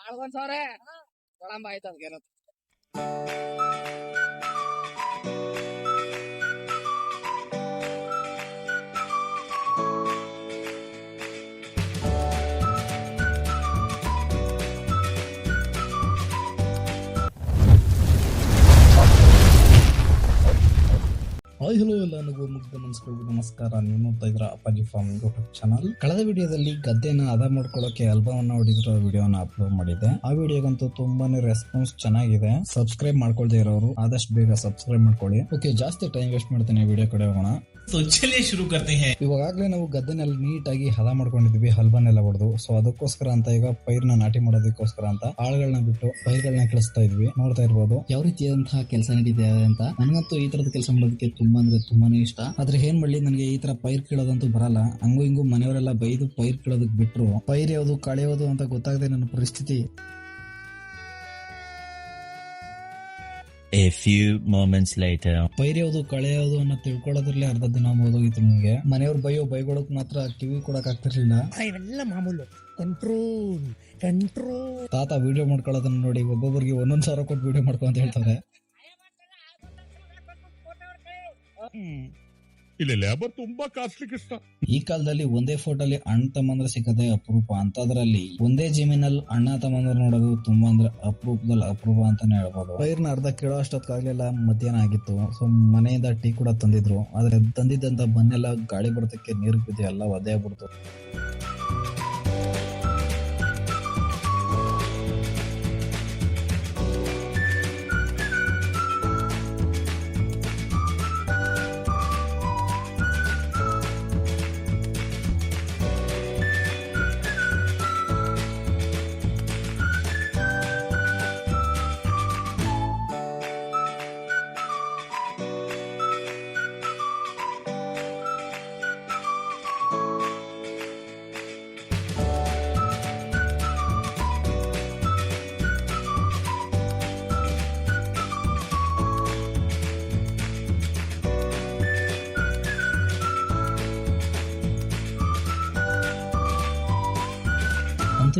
ಆಳ್ಗೊಂದ್ ಸಾವಿರ. ಕೊಡಂಬ ಆಯ್ತು ಅದ್ಗೇನು hi hello ಎಲ್ಲ ನನಗೂ ಮುಗ್ಧ ನಮಸ್ಕಾರ. ನೀವು ನೋಡ್ತಾ ಇದ್ರ ಅಪ್ಪಾಜಿ ಫಾರ್ಮ್ ಯೂಟ್ಯೂಬ್ ಚಾನಲ್ ಕಳೆದ ವಿಡಿಯೋದಲ್ಲಿ ಗದ್ದೆನ ಮಾಡ್ಕೊಳಕ್ಕೆ ಮಾಡ್ಕೊಳ್ಳೋಕೆ ಅಲ್ಬವನ್ನ ಹೊಡೆದಿರೋ ವಿಡಿಯೋನ ಅಪ್ಲೋಡ್ ಮಾಡಿದೆ. ಆ ವಿಡಿಯೋಗಂತೂ ತುಂಬಾನೇ ರೆಸ್ಪಾನ್ಸ್ ಚೆನ್ನಾಗಿದೆ. ಸಬ್ಸ್ಕ್ರೈಬ್ ಮಾಡ್ಕೊಳ್ದೇ ಇರೋರು, ಆದಷ್ಟು ಬೇಗ ಸಬ್ಸ್ಕ್ರೈಬ್ ಮಾಡ್ಕೊಳ್ಳಿ. ಓಕೆ ಜಾಸ್ತಿ ಟೈಮ್ ವೇಸ್ಟ್ ಮಾಡ್ತೀನಿ. ವಿಡಿಯೋ ಕಡೆ ಹೋಗೋಣ. ಸೊ ಚಲೇ ಶುರು ಕರ್ತೆ ಹೇ ಇವಾಗಲೇ ನಾವು ಗದ್ದೆನೆಲ್ಲ ನೀಟಾಗಿ ಹದ ಮಾಡ್ಕೊಂಡಿದ್ವಿ ಹಲ್ಬನ್ನೆಲ್ಲ ಹೊಡೆದು ಸೊ ಅದಕ್ಕೋಸ್ಕರ ಅಂತ ಈಗ ಪೈರ್ನ ನಾಟಿ ಮಾಡೋದಕ್ಕೋಸ್ಕರ ಅಂತ ಆಳುಗಳನ್ನ ಬಿಟ್ಟು ಪೈರ್ಗಳನ್ನ ಕಳಿಸ್ತಾ ಇದ್ವಿ. ನೋಡ್ತಾ ಇರ್ಬೋದು. ಯಾವ ರೀತಿಯಾದಂತಹ ಕೆಲಸ ನಡೀತಿದೆ ಅಂತ? ನನಗಂತೂ ಈ ತರದ ಕೆಲಸ ಮಾಡೋದಕ್ಕೆ ತುಂಬಾ ಅಂದ್ರೆ ತುಂಬಾನೇ ಇಷ್ಟ. ಆದ್ರೆ ಏನ್ ಮಾಡ್ಲಿ ನನಗೆ ಈ ತರ ಪೈರ್ ಕೀಳೋದಂತೂ ಬರಲ್ಲ. ಹಂಗೂ ಹಿಂಗೂ ಮನೆಯವರೆಲ್ಲ ಬೈದು ಪೈರ್ ಕೀಳೋದಕ್ಕೆ ಬಿಟ್ರು. ಪೈರ್ ಯಾವುದು ಕಳೆಯೋದು ಅಂತ ಗೊತ್ತಾಗದೆ ನನ್ನ ಪರಿಸ್ಥಿತಿ. A few moments later. ಪೈರ್ ಕಳೆಯೋದು ಕಳೆ ಯಾವುದು ಅನ್ನೋ ತಿಳ್ಕೊಳ್ಳೋದ್ರಲ್ಲೇ ಅರ್ಧ ದಿನ ಓದೋಗಿತ್ತು ನಿಮಗೆ. ಮನೆಯವ್ರು ಬೈಯೋ ಬೈಗೊಳಕ್ ಮಾತ್ರ ಕಿವಿ ಕೊಡಕ್ ಆಗ್ತಿರ್ಲಿಲ್ಲ. ಇವೆಲ್ಲ ಮಾಮೂಲು. ಕಂಟ್ರೋಲ್ ಕಂಟ್ರೋಲ್ ತಾತ ವಿಡಿಯೋ ಮಾಡ್ಕೊಳ್ಳೋದನ್ನ ನೋಡಿ ಒಬ್ಬೊಬ್ಬರಿಗೆ ಒಂದೊಂದ್ ಸಾವಿರ ಕೊಟ್ಟು ವಿಡಿಯೋ ಮಾಡ್ಕೊ ಅಂತ ಹೇಳ್ತಾರೆ. ಇಲ್ಲಿ ಲೇಬರ್ ತುಂಬಾ ಕಾಸ್ಟ್ಲಿ ಇಷ್ಟ ಈ ಕಾಲದಲ್ಲಿ ಒಂದೇ ಫೋಟೋಲಿ ಅಣ್ಣ ತಮ್ಮಂದ್ರ ಸಿಕ್ಕದೆ ಅಪರೂಪ ಅಂತದ್ರಲ್ಲಿ ಒಂದೇ ಜಮೀನಲ್ಲಿ ಅಣ್ಣ ತಮ್ಮಂದ್ರ ನೋಡೋದು ತುಂಬಾ ಅಂದ್ರೆ ಅಪರೂಪದಲ್ಲಿ ಅಪರೂಪ ಅಂತಾನೆ ಹೇಳ್ಬೋದು. ಪೈರ್ನ ಅರ್ಧ ಕೇಳೋ ಅಷ್ಟೊತ್ತಾಗ್ಲಿಲ್ಲ ಮಧ್ಯಾಹ್ನ ಆಗಿತ್ತು. ಸೊ ಮನೆಯಿಂದ ಟೀ ಕೂಡ ತಂದಿದ್ರು. ಆದ್ರೆ ತಂದಿದ್ದಂತ ಬನ್ನೆಲ್ಲ ಗಾಳಿ ಬರೋದಕ್ಕೆ ನೀರು ಬಿದ್ದು ಎಲ್ಲ ಒದೆ ಆಗ್ಬಿಡ್ತು.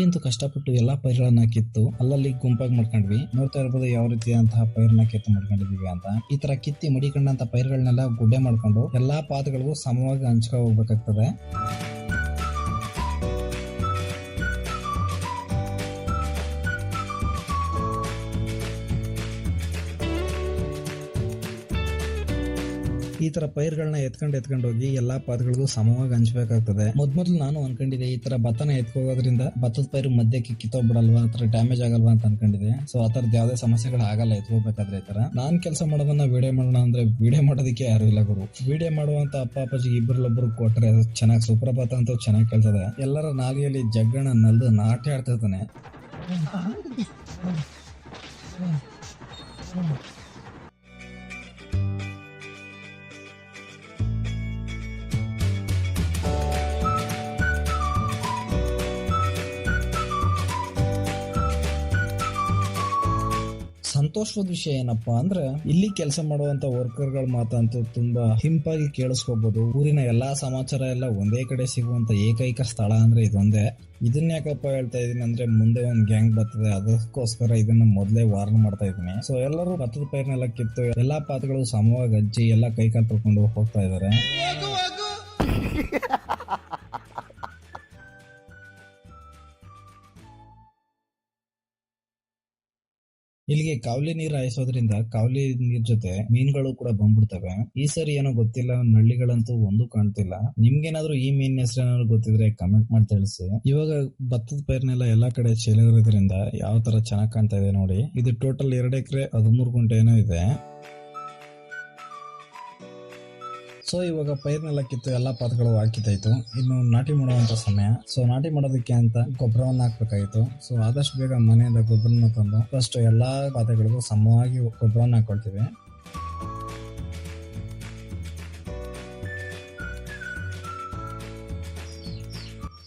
ಅಂತೂ ಕಷ್ಟಪಟ್ಟು ಎಲ್ಲಾ ಪೈರ್ಗಳನ್ನ ಕಿತ್ತು ಅಲ್ಲಲ್ಲಿ ಗುಂಪಾಗಿ ಮಾಡ್ಕೊಂಡ್ವಿ. ನೋಡ್ತಾ ಇರ್ಬೋದು ಯಾವ ರೀತಿಯಾದಂತಹ ಪೈರ್ನ ಕಿತ್ತು ಮಾಡ್ಕೊಂಡಿದೀವಿ ಅಂತ. ಈ ತರ ಕಿತ್ತಿ ಮಡಿಕೊಂಡಂತ ಪೈರ್ಗಳನ್ನೆಲ್ಲ ಗುಡ್ಡೆ ಮಾಡ್ಕೊಂಡು ಎಲ್ಲಾ ಪಾದಗಳಿಗೂ ಸಮವಾಗಿ ಹಂಚ್ಕೊ ಹೋಗ್ಬೇಕಾಗ್ತದೆ. ಈ ತರ ಪೈರ್ಗಳನ್ನ ಎತ್ಕೊಂಡು ಎತ್ಕೊಂಡು ಹೋಗಿ ಎಲ್ಲಾ ಪಾದಗಳಿಗೂ ಸಮವಾಗಿ ಹಂಚ್ಬೇಕಾಗ್ತದೆ. ಮೊದ್ಮೊದ್ಲು ನಾನು ಅನ್ಕೊಂಡಿದ್ದೆ ಈ ತರ ಭತ್ತನ ಎತ್ಕೋಗೋದ್ರಿಂದ ಭತ್ತದ ಪೈರು ಮಧ್ಯಕ್ಕೆ ಕಿತ್ತೋಗ್ಬಿಡಲ್ವಾ, ಆ ತರ ಡ್ಯಾಮೇಜ್ ಆಗಲ್ವಾ ಅಂತ ಅನ್ಕೊಂಡಿದ್ದೆ. ಸೊ ಆ ತರದ್ ಯಾವ್ದೇ ಸಮಸ್ಯೆಗಳು ಆಗಲ್ಲ ಎತ್ಕೋಬೇಕಾದ್ರೆ ಈ ತರ. ನಾನ್ ಕೆಲಸ ಮಾಡೋದನ್ನ ವಿಡಿಯೋ ಮಾಡೋಣ ಅಂದ್ರೆ ವಿಡಿಯೋ ಮಾಡೋದಕ್ಕೆ ಯಾರು ಇಲ್ಲ ಗುರು. ವಿಡಿಯೋ ಮಾಡುವಂತ ಅಪ್ಪ ಅಪ್ಪಾಜಿ ಇಬ್ಬರಲ್ಲೊಬ್ರು ಕೊಟ್ರೆ ಚೆನ್ನಾಗಿ ಸುಪ್ರಭಾತ ಅಂತ ಚೆನ್ನಾಗಿ ಕೇಳ್ತದೆ. ಎಲ್ಲರ ನಾಲಿಯಲ್ಲಿ ಜಗ್ಗಣ ನಲ್ದು ನಾಟ್ಯ ಆಡ್ತಾ ಸಂತೋಷದ ವಿಷಯ ಏನಪ್ಪಾ ಅಂದ್ರೆ, ಇಲ್ಲಿ ಕೆಲಸ ಮಾಡುವಂತ ವರ್ಕರ್ಗಳ ಮಾತಂತೂ ತುಂಬಾ ಹಿಂಪಾಗಿ ಕೇಳಿಸ್ಕೋಬಹುದು ಊರಿನ ಎಲ್ಲಾ ಸಮಾಚಾರ ಎಲ್ಲ ಒಂದೇ ಕಡೆ ಸಿಗುವಂತ ಏಕೈಕ ಸ್ಥಳ ಅಂದ್ರೆ ಇದೊಂದೇ. ಇದನ್ನ ಯಾಕಪ್ಪ ಹೇಳ್ತಾ ಇದೀನಿ ಅಂದ್ರೆ, ಮುಂದೆ ಒಂದ್ ಗ್ಯಾಂಗ್ ಬರ್ತದೆ, ಅದಕ್ಕೋಸ್ಕರ ಇದನ್ನ ಮೊದಲೇ ವಾರ್ನ್ ಮಾಡ್ತಾ ಇದೀನಿ ಸೊ ಎಲ್ಲರೂ ಭತ್ತದ ಪೈರ್ನೆಲ್ಲ ಕಿತ್ತು, ಎಲ್ಲಾ ಪಾತ್ರಗಳು ಸಮವಾಗಿ ಅಜ್ಜಿ ಎಲ್ಲಾ ಕೈ ಕಾಲು ತೊಳ್ಕೊಂಡು ಹೋಗ್ತಾ ಇದಾರೆ ಇಲ್ಲಿಗೆ ಕಾವಲಿ ನೀರು ಹಾಯಿಸೋದ್ರಿಂದ ಕಾವಲಿ ನೀರ್ ಜೊತೆ ಮೀನುಗಳು ಕೂಡ ಬಂದ್ಬಿಡ್ತವೆ. ಈ ಸರಿ ಏನೋ ಗೊತ್ತಿಲ್ಲ, ನಳ್ಳಿಗಳಂತೂ ಒಂದು ಕಾಣ್ತಿಲ್ಲ. ನಿಮ್ಗೇನಾದ್ರೂ ಈ ಮೀನ್ ಹೆಸರು ಗೊತ್ತಿದ್ರೆ ಕಮೆಂಟ್ ಮಾಡಿ ತಿಳಿಸಿ. ಇವಾಗ ಭತ್ತದ ಪೈರ್ನೆಲ್ಲ ಎಲ್ಲಾ ಕಡೆ ಚೆಲುವಿರೋದ್ರಿಂದ ಯಾವ ತರ ಚೆನ್ನಾಗ್ ಕಾಣ್ತಾ ಇದೆ ನೋಡಿ. ಇದು ಟೋಟಲ್ ಎರಡು ಎಕರೆ ಹದಿಮೂರು ಗುಂಟೆ ಏನೋ ಇದೆ. ಸೊ ಇವಾಗ ಪೈರ್ನೆಲ್ಲ ಕಿತ್ತು ಎಲ್ಲಾ ಪಾತ್ಗಳು ಹಾಕಿದ್ದಾಯ್ತು. ಇನ್ನು ನಾಟಿ ಮಾಡುವಂತ ಸಮಯ. ಸೊ ನಾಟಿ ಮಾಡೋದಕ್ಕೆ ಅಂತ ಗೊಬ್ಬರವನ್ನ ಹಾಕ್ಬೇಕಾಗಿತ್ತು. ಸೊ ಆದಷ್ಟು ಬೇಗ ಮನೆಯಿಂದ ಗೊಬ್ಬರನ ತಂದು ಫಸ್ಟ್ ಎಲ್ಲಾ ಪಾತ್ರೆಗಳಿಗೂ ಸಮವಾಗಿ ಗೊಬ್ಬರವನ್ನ ಹಾಕೊಳ್ತೀವಿ.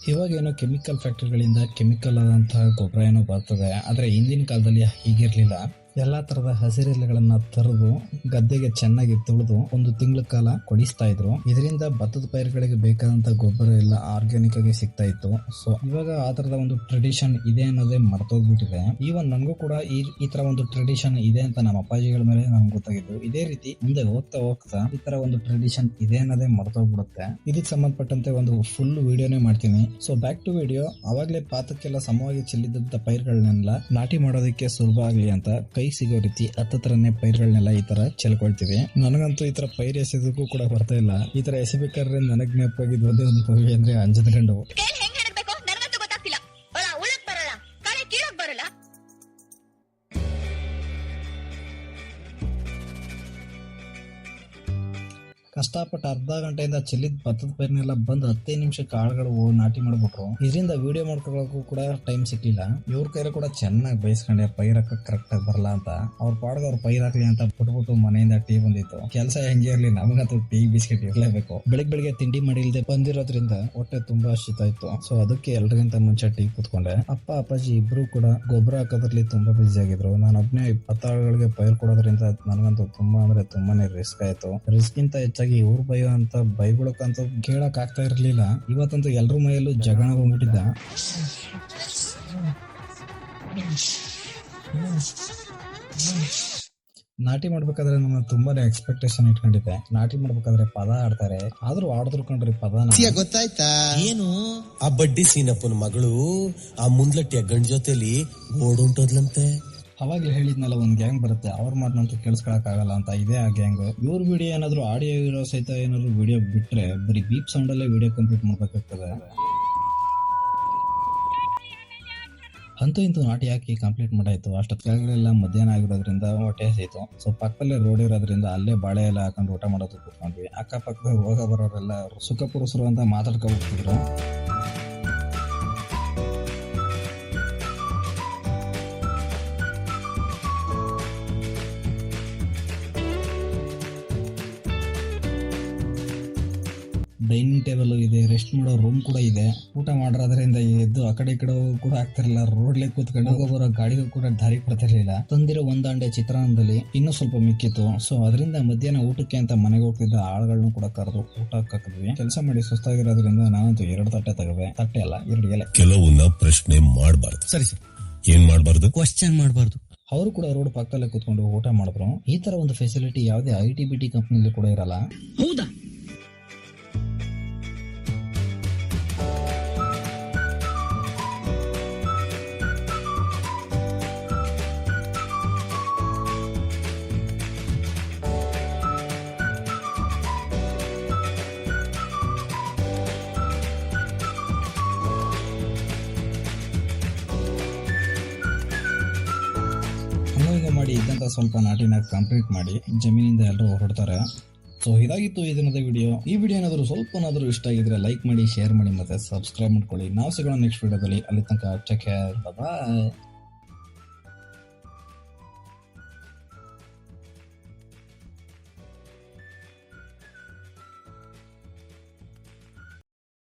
ಇವಾಗ ಏನೋ ಕೆಮಿಕಲ್ ಫ್ಯಾಕ್ಟರಿಗಳಿಂದ ಕೆಮಿಕಲ್ ಆದಂತಹ ಗೊಬ್ಬರ ಏನೋ ಬರ್ತದೆ. ಆದ್ರೆ ಹಿಂದಿನ ಕಾಲದಲ್ಲಿ ಹೀಗಿರ್ಲಿಲ್ಲ. ಎಲ್ಲಾ ತರದ ಹಸಿರೆಲೆಗಳನ್ನ ತರದು, ಗದ್ದೆಗೆ ಚೆನ್ನಾಗಿ ತುಳಿದು ಒಂದು ತಿಂಗಳ ಕಾಲ ಕೊಡಿಸ್ತಾ ಇದ್ರು. ಇದರಿಂದ ಭತ್ತದ ಪೈರುಗಳಿಗೆ ಬೇಕಾದಂತ ಗೊಬ್ಬರ ಎಲ್ಲ ಆರ್ಗ್ಯಾನಿಕ್ ಆಗಿ ಸಿಗ್ತಾ ಇತ್ತು. ಸೊ ಇವಾಗ ಆ ತರದ ಒಂದು ಟ್ರೆಡಿಷನ್ ಇದೆ ಅನ್ನೋದೇ ಮರ್ತೋಗ್ಬಿಟ್ಟಿದೆ. ಈವನ್ ನನಗೂ ಕೂಡ ಈ ಈ ತರ ಒಂದು ಟ್ರೆಡಿಷನ್ ಇದೆ ಅಂತ ನಮ್ಮ ಅಪ್ಪಾಜಿಗಳ ಮೇಲೆ ನಮ್ಗೆ ಗೊತ್ತಾಗಿದ್ದು. ಇದೇ ರೀತಿ ಮುಂದೆ ಹೋಗ್ತಾ ಹೋಗ್ತಾ ಈ ತರ ಒಂದು ಟ್ರೆಡಿಷನ್ ಇದೆ ಅನ್ನೋದೇ ಮರ್ತೋಗ್ಬಿಡುತ್ತೆ. ಇದಕ್ಕೆ ಸಂಬಂಧಪಟ್ಟಂತೆ ಒಂದು ಫುಲ್ ವಿಡಿಯೋನೇ ಮಾಡ್ತೀನಿ. ಸೊ ಬ್ಯಾಕ್ ಟು ವಿಡಿಯೋ ಅವಾಗ್ಲೇ ಪಾತಕ್ಕೆಲ್ಲ ಸಮವಾಗಿ ಚೆಲ್ಲಿದ್ದಂತ ಪೈರುಗಳನ್ನೆಲ್ಲ ನಾಟಿ ಮಾಡೋದಕ್ಕೆ ಸುಲಭ ಆಗ್ಲಿ ಅಂತ ಕೈ ಸಿಗೋ ರೀತಿ ಹತ್ತತ್ರನೇ ಪೈರುಗಳನ್ನೆಲ್ಲ ಈ ತರ ಚೆಲ್ಕೊಳ್ತೀವಿ. ನನಗಂತೂ ಈ ತರ ಪೈರು ಎಸೆದಕ್ಕೂ ಕೂಡ ಬರ್ತಾ ಇಲ್ಲ. ಈ ತರ ಎಸೆಬೇಕಾದ್ರೆ ನನಗ್ ನೆನಪಾಗಿದ್ದು ಒಂದೇ ಒಂದು ಅಂದ್ರೆ ಅಂಜದ ಕಷ್ಟಪಟ್ಟು ಅರ್ಧ ಗಂಟೆಯಿಂದ ಚೆಲ್ಲಿದ ಭತ್ತದ ಪೈರ್ನೆಲ್ಲ ಬಂದು ಹತ್ತೇ ನಿಮಿಷ ಕಾಳುಗಳು ನಾಟಿ ಮಾಡ್ಬಿಟ್ರು. ಇದರಿಂದ ವಿಡಿಯೋ ಮಾಡ್ಕೊಳ್ಳೋಕ್ಕೂ ಕೂಡ ಟೈಮ್ ಸಿಕ್ಕಿಲ್ಲ ಇವ್ರ ಕೈಲಿ ಕೂಡ ಚೆನ್ನಾಗಿ ಬಯಸ್ಕೊಂಡೆ, ಪೈರ್ ಹಾಕಕ್ ಕರೆಕ್ಟ್ ಆಗಿ ಬರಲ್ಲ ಅಂತ. ಅವ್ರ ಪಾಡ್ಗ ಅವ್ರ ಪೈರ್ ಹಾಕ್ಲಿ ಅಂತ ಬಿಟ್ಬಿಟ್ಟು ಮನೆಯಿಂದ ಟೀ ಬಂದಿತ್ತು. ಕೆಲಸ ಹೆಂಗೆ ಇರ್ಲಿ, ನಮಗಂತೂ ಟೀ ಬಿಸ್ಕೆಟ್ ಇರ್ಲೇಬೇಕು. ಬೆಳಿಗ್ಗೆ ಬೆಳಿಗ್ಗೆ ತಿಂಡಿ ಮಾಡಿಲ್ದೆ ಬಂದಿರೋದ್ರಿಂದ ಹೊಟ್ಟೆ ತುಂಬಾ ಶೀತ ಇತ್ತು. ಸೊ ಅದಕ್ಕೆ ಎಲ್ರಿಗಿಂತ ಮುಂಚೆ ಟೀ ಕುತ್ಕೊಂಡೆ. ಅಪ್ಪ, ಅಪ್ಪಾಜಿ ಇಬ್ರು ಕೂಡ ಗೊಬ್ಬರ ಹಾಕೋದ್ರಲ್ಲಿ ತುಂಬಾ ಬಿಸಿ ಆಗಿದ್ರು. ನಾನು ಒಬ್ನೇ ಭತ್ತಾಳುಗಳಿಗೆ ಪೈರ್ ಕೊಡೋದ್ರಿಂದ ನನಗಂತೂ ತುಂಬಾ ಅಂದ್ರೆ ತುಂಬಾನೇ ರಿಸ್ಕ್ ಆಯ್ತು. ರಿಸ್ಕ್ ಗಿಂತ ಹೆಚ್ಚಾಗಿ ಇವ್ರ ಭಯ ಅಂತ ಬೈಗುಳಕ್ಕಂತೂ ಕೇಳಕ್ ಆಗ್ತಾ ಇರ್ಲಿಲ್ಲ. ಇವತ್ತಂತೂ ಎಲ್ರ ಮೈಯಲ್ಲೂ ಜಗಳ ಬಂದ್ಬಿಟ್ಟಿದ್ದ. ನಾಟಿ ಮಾಡ್ಬೇಕಾದ್ರೆ ನಮ್ಮ ತುಂಬಾನೇ ಎಕ್ಸ್ಪೆಕ್ಟೇಷನ್ ಇಟ್ಕೊಂಡಿದ್ದೆ. ನಾಟಿ ಮಾಡ್ಬೇಕಾದ್ರೆ ಪದ ಆಡ್ತಾರೆ ಆದ್ರೂ ಆಡಿದ್ರು ಕಂಡ್ರಿ ಪದ ಗೊತ್ತಾಯ್ತಾ? ಏನು? ಆ ಬಡ್ಡಿ ಸೀನಪ್ಪನ ಮಗಳು ಆ ಮುಂದ್ಲಟ್ಟಿಯ ಗಂಡ ಜೊತೆಲಿ ಓಡುಂಟೋದ್ಲಂತೆ. ಅವಾಗ್ಲೇ ಹೇಳಿದ್ನಲ್ಲ, ಒಂದು ಗ್ಯಾಂಗ್ ಬರುತ್ತೆ, ಅವ್ರ ಮಾತನಂತೂ ಕೇಳಿಸ್ಕೊಳಕ್ ಆಗಲ್ಲ ಅಂತ ಇದೇ ಆ ಗ್ಯಾಂಗ್ ಇವ್ರ ವಿಡಿಯೋ ಏನಾದ್ರು ಆಡಿಯೋ ಇರೋ ಸಹಿತ ಏನಾದ್ರು ವಿಡಿಯೋ ಬಿಟ್ರೆ, ಬರೀ ಬೀಪ್ ಸೌಂಡ್ ಅಲ್ಲೇ ವಿಡಿಯೋ ಕಂಪ್ಲೀಟ್ ಮಾಡ್ಬೇಕಾಗ್ತದೆ. ಅಂತೂ ಇಂತೂ ನಾಟಿ ಹಾಕಿ ಕಂಪ್ಲೀಟ್ ಮಾಡಾಯ್ತು. ಅಷ್ಟು ಕೆಳಗಡೆಲ್ಲ ಮಧ್ಯಾಹ್ನ ಆಗಿರೋದ್ರಿಂದ ಹೊಟ್ಟೆ ಹಸಿತು. ಸೊ, ಪಕ್ಕದಲ್ಲೇ ರೋಡ್ ಇರೋದ್ರಿಂದ ಅಲ್ಲೇ ಬಾಳೆ ಎಲ್ಲ ಹಾಕೊಂಡು ಊಟ ಮಾಡೋದು ಕೂತ್ಕೊಂಡ್ವಿ. ಅಕ್ಕಪಕ್ಕದ ಹೋಗ ಬರೋರೆಲ್ಲ ಸುಖ ಪುರುಷರು ಅಂತ ಮಾತಾಡ್ಕೊ ಡೈನಿಂಗ್ ಟೇಬಲ್ ಇದೆ ರೆಸ್ಟ್ ಮಾಡೋ ರೂಮ್ ಕೂಡ ಇದೆ. ಊಟ ಮಾಡೋದ್ರಿಂದ ಎದ್ದು ಆ ಕಡೆ ಈ ಕಡೆ ಕೂಡ ಆಗ್ತಿರಲಿಲ್ಲ ರೋಡ್ಲೆ ಕೂತ್ಕೊಂಡು ಹೋಗೋ ಬರೋ ಗಾಡಿಗೂ ಕೂಡ ದಾರಿ ಕೊಡ್ತಿರ್ಲಿಲ್ಲ ತಂದಿರೋ ಒಂದಾಂಡೆ ಚಿತ್ರಾನ್ನದಲ್ಲಿ ಇನ್ನೂ ಸ್ವಲ್ಪ ಮಿಕ್ಕಿತ್ತು. ಸೊ ಅದರಿಂದ ಮಧ್ಯಾಹ್ನ ಊಟಕ್ಕೆ ಅಂತ ಮನೆಗೆ ಹೋಗ್ತಿದ್ದ ಆಳುಗಳನ್ನು ಕೂಡ ಕರೆದು ಊಟ ಹಾಕಿದ್ವಿ ಕೆಲಸ ಮಾಡಿ ಸುಸ್ತಾಗಿರೋದ್ರಿಂದ ನಾನಂತೂ ಎರಡು ತಟ್ಟೆ ತಗವೆ ತಟ್ಟೆ ಅಲ್ಲ ಎರಡು ಎಲೆ. ಕೆಲವನ್ನ ಪ್ರಶ್ನೆ ಮಾಡಬಾರ್ದು. ಸರಿ ಸರ್. ಏನ್ ಮಾಡಬಾರ್ದು? ಕ್ವಶನ್ ಮಾಡಬಾರ್ದು. ಅವರು ಕೂಡ ರೋಡ್ ಪಕ್ಕದಲ್ಲೇ ಕೂತ್ಕೊಂಡು ಊಟ ಮಾಡಿದ್ರು. ಈ ತರ ಒಂದು ಫೆಸಿಲಿಟಿ ಯಾವುದೇ ಐ ಟಿ ಬಿ ಟಿ ಕಂಪ್ನಿಲಿ ಕೂಡ ಇರಲ್ಲ. ಹೌದಾ? ಮಾಡಿ ಇದ್ದಂತ ಸ್ವಲ್ಪ ನಾಟಿನ ಕಂಪ್ಲೀಟ್ ಮಾಡಿ ಜಮೀನಿಂದ ಎಲ್ಲರೂ ಹೊರಡ್ತಾರೆ. ಸೊ ಇದಾಗಿತ್ತು ಈ ದಿನದ ವಿಡಿಯೋ ಈ ವಿಡಿಯೋ ಏನಾದರೂ ಸ್ವಲ್ಪನಾದರೂ ಇಷ್ಟ ಆಗಿದ್ರೆ ಲೈಕ್ ಮಾಡಿ ಶೇರ್ ಮಾಡಿ ಮತ್ತೆ ಸಬ್ಸ್ಕ್ರೈಬ್ ಮಾಡ್ಕೊಳ್ಳಿ. ನಾವು ಸಿಗೋಣ ನೆಕ್ಸ್ಟ್ ವಿಡಿಯೋದಲ್ಲಿ ಅಲ್ಲಿ ತನಕ ಚೆಕ್ ಬಾಯ್